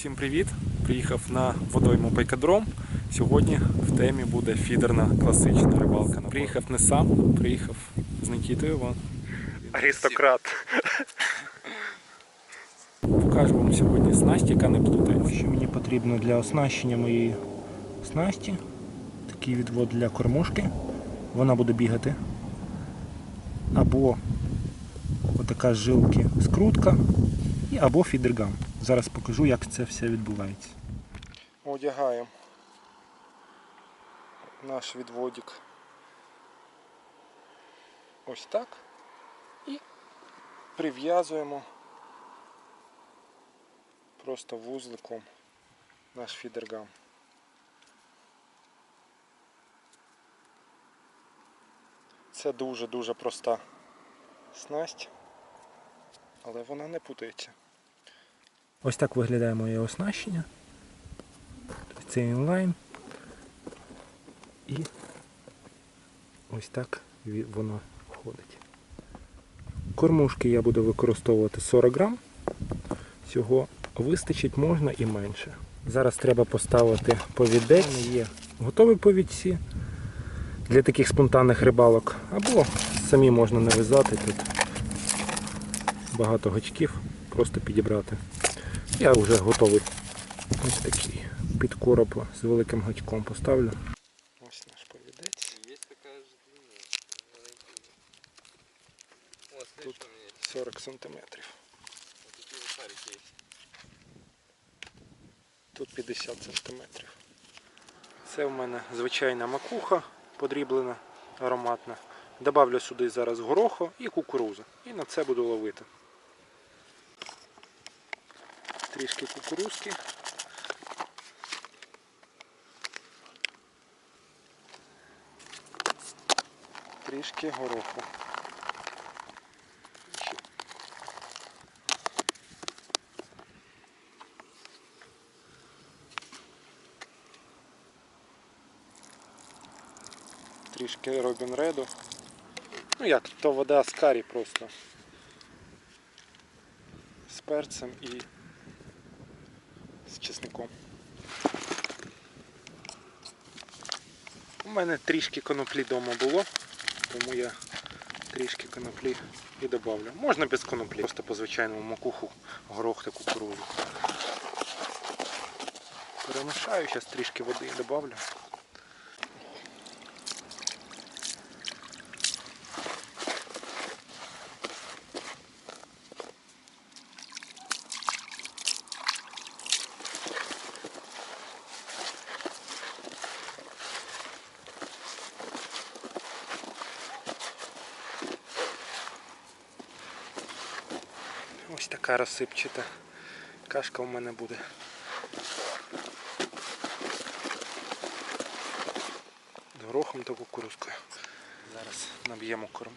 Всім привіт! Приїхав на водойму Байкадром. Сьогодні в темі буде фідерна класична рибалка. Приїхав не сам, приїхав з Нікітою. Вон. Аристократ. Покажу вам сьогодні снасть, яка не плутається. Що мені потрібно для оснащення моєї снасті. Такий відвод для кормушки. Вона буде бігати. Або отака з жилки скрутка, або фідергам. Зараз покажу, як це все відбувається. Одягаємо наш відводик ось так і прив'язуємо просто вузликом наш фідергам. Це дуже-дуже проста снасть, але вона не путається. Ось так виглядає моє оснащення. Це інлайн. І ось так воно ходить. Кормушки я буду використовувати 40 грам. Цього вистачить можна і менше. Зараз треба поставити повідець. Є готові повідці для таких спонтанних рибалок. Або самі можна нав'язати тут багато гачків, просто підібрати. Я вже готовий. Ось такий під короб з великим гачком поставлю. Ось наш повідець. Длинная. маленькая. О, смотри, Тут что у меня есть. 40 сантиметрів. Тут 50 сантиметрів. Це в мене звичайна макуха подріблена, ароматна. Добавлю сюди зараз гороху і кукурузу. І на це буду ловити. Трішки кукурузки. Трішки гороху. Трішки Робін Реду. Ну як, то вода з карі просто. З перцем і чесником. У мене трішки коноплі вдома було, тому я трішки коноплі і додавлю. Можна без коноплі, просто по звичайному макуху, горох та кукурузу. Перемішаю, зараз трішки води додавлю. Ось така розсипчата кашка у мене буде. З горохом та кукурузкою. Зараз наб'ємо корм.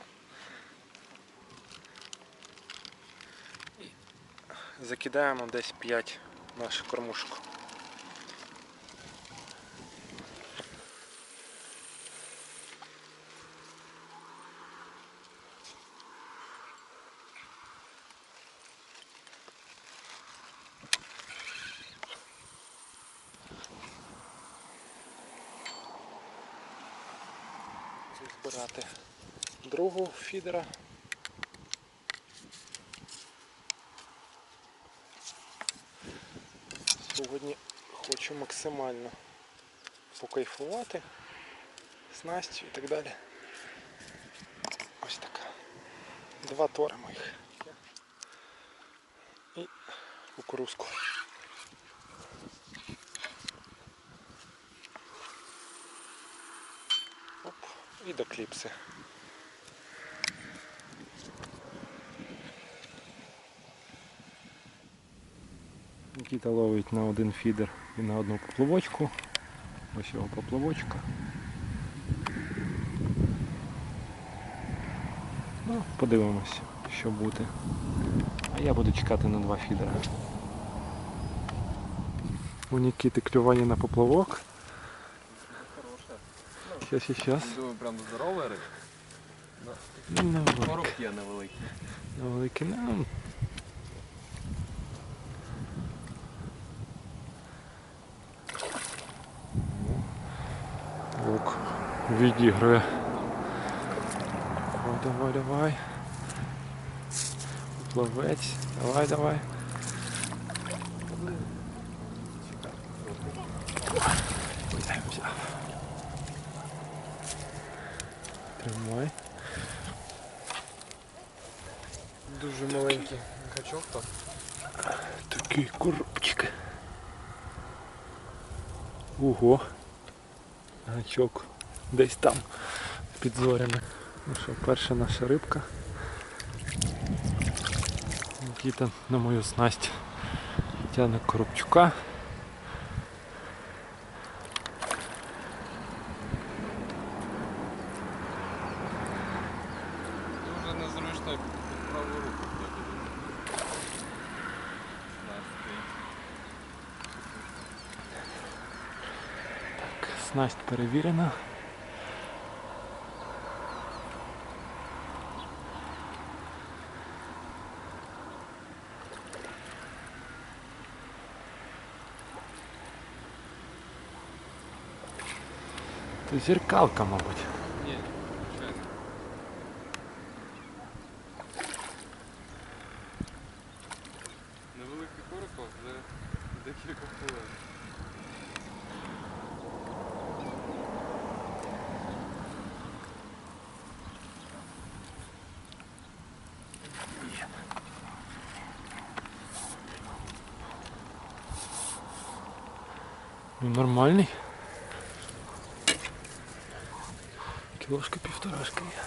Закидаємо десь 5 нашу кормушку. збирати другого фідера. Сьогодні хочу максимально покайфувати снастю і так далі. Ось така. Два тори моїх. І кукурузку. І до кліпси. Нікіта ловить на один фідер і на одну поплавочку. Ось його поплавочка. Ну, подивимось, що буде. А я буду чекати на два фідера. У Нікіти клювання на поплавок. Сейчас, сейчас. Думаю, прям здоровий риб. Ну, да. Короб є невеликий. Невеликий. Ну, Лук відіграє. Давай, давай, давай. Плавець. Давай, давай. Тримай. Дуже маленький гачок так. Такий коробчик. Ого. Гачок. Десь там під зорями. Ну що, перша наша рибка. Нікіта на мою снасть тягне коробчука. Снасть перевірена. Зеркалка, мабуть. Ну, нормальний. Кілошка півторашка є.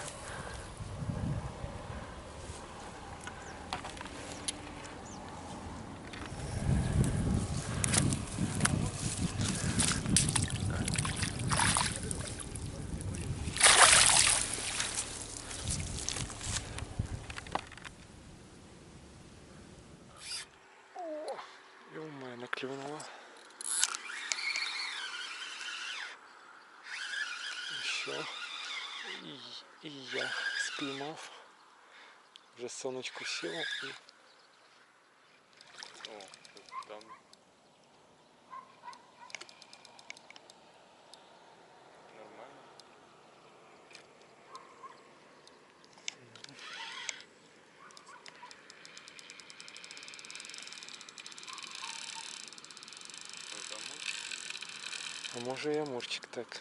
І, і я спіймав. Вже сонечко сіло і О, там нормально. Що там? А може і амурчик так.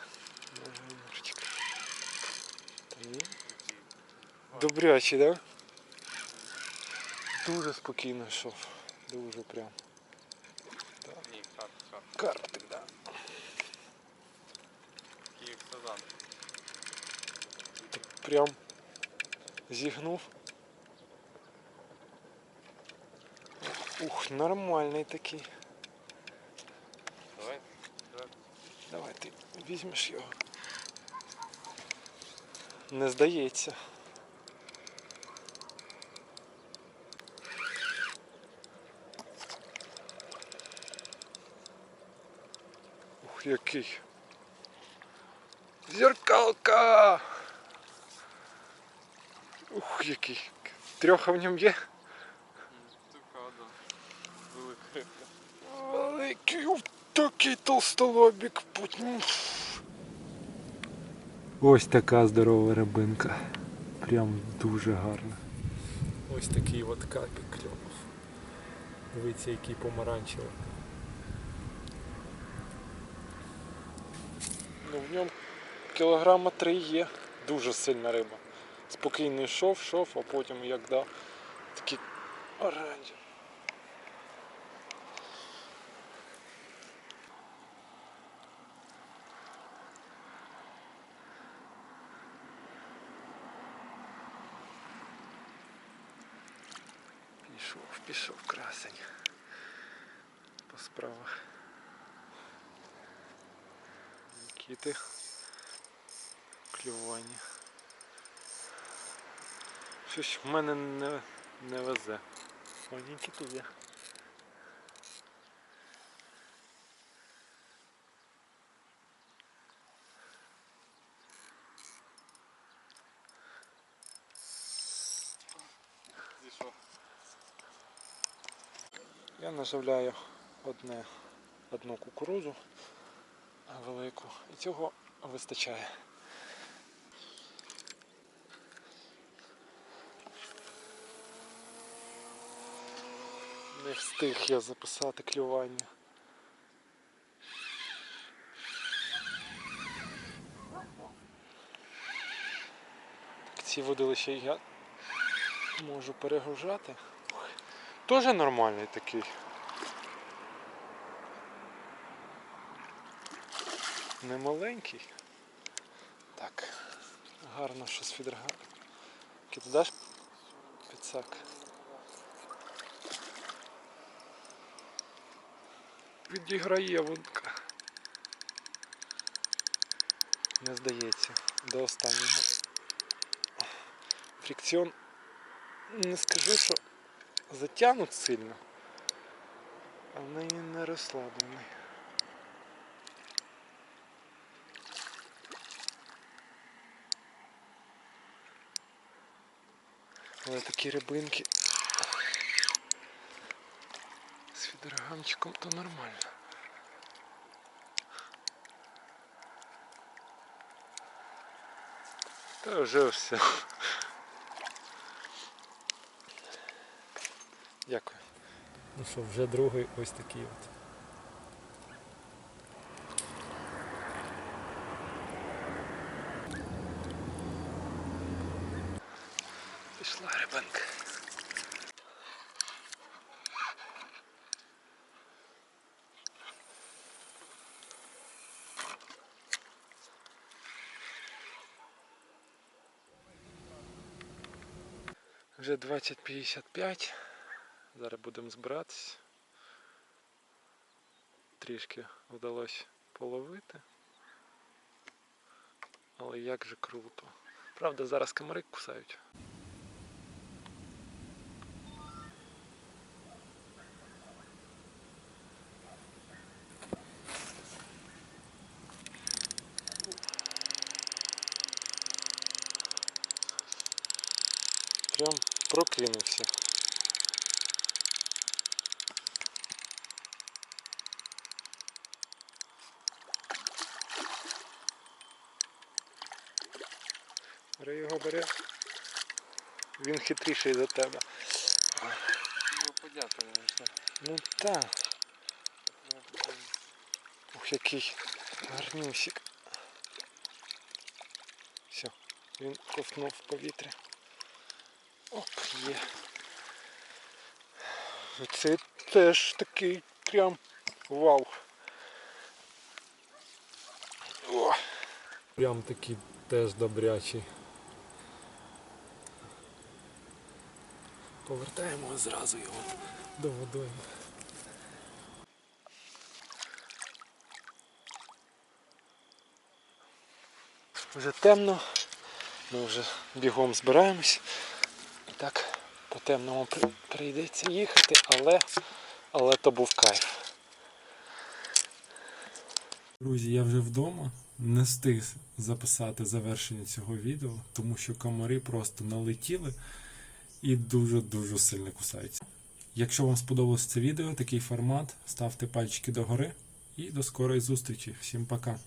Добрячий, так? Да? Дуже спокійно йшов. Дуже прям. Ні, карп, карп. Карпик, да. Київ Сазан. Так прям зігнув. Ух, нормальний такий. Давай. Давай. Давай ти візьмеш його. Не здається. Який. Зеркалка! Ух, який. Трьоха в ньому є. Така, да. Велика рибка. Великий такий толстолобік. Путін. Ось така здорова рибинка. Прям дуже гарна. Ось такий от капік кльонув. Дивіться, який помаранчевий. Ну, в ньому кілограма три є. Дуже сильна риба. Спокійно йшов, йшов, а потім як дав. Такий оранжевий. Пішов, пішов красень. По справах. Нікіти. Клювання. Щось в мене не, не везе. О, Нікіту є. Я наживляю одне, одну кукурузу велику. І цього вистачає. Не встиг я записати клювання. Так, ці водилища я можу перегружати. Тоже нормальний такий. Не маленький. Так, гарно щось відригає. Ти даш підсак? Відіграє вудка. Не здається. До останнього. Фрикціон не скажу, що затягнут сильно, але і не розслаблений. Але такі рибинки з фідерганчиком то нормально. Та вже все. Дякую. Ну що, вже другий ось такий от. Пішла рибанка. Вже 20.55. Зараз будемо збиратись. Трішки вдалося половити. Але як же круто. Правда, зараз комари кусають. Прям прокинувся. Бери його бере. Він хитріший за тебе. Ну, подякую. Ну так. Ух, який гарнюсик. Все, він ковтнув в повітря. Є. Це теж такий прям вау. О. Прям такий теж добрячий. Повертаємо зразу його до водою. Вже темно, ми вже бігом збираємось. Так по темному прийдеться їхати, але, але то був кайф. Друзі, я вже вдома. Не встиг записати завершення цього відео, тому що комари просто налетіли і дуже-дуже сильно кусаються. Якщо вам сподобалось це відео, такий формат, ставте пальчики догори і до скорої зустрічі. Всім пока!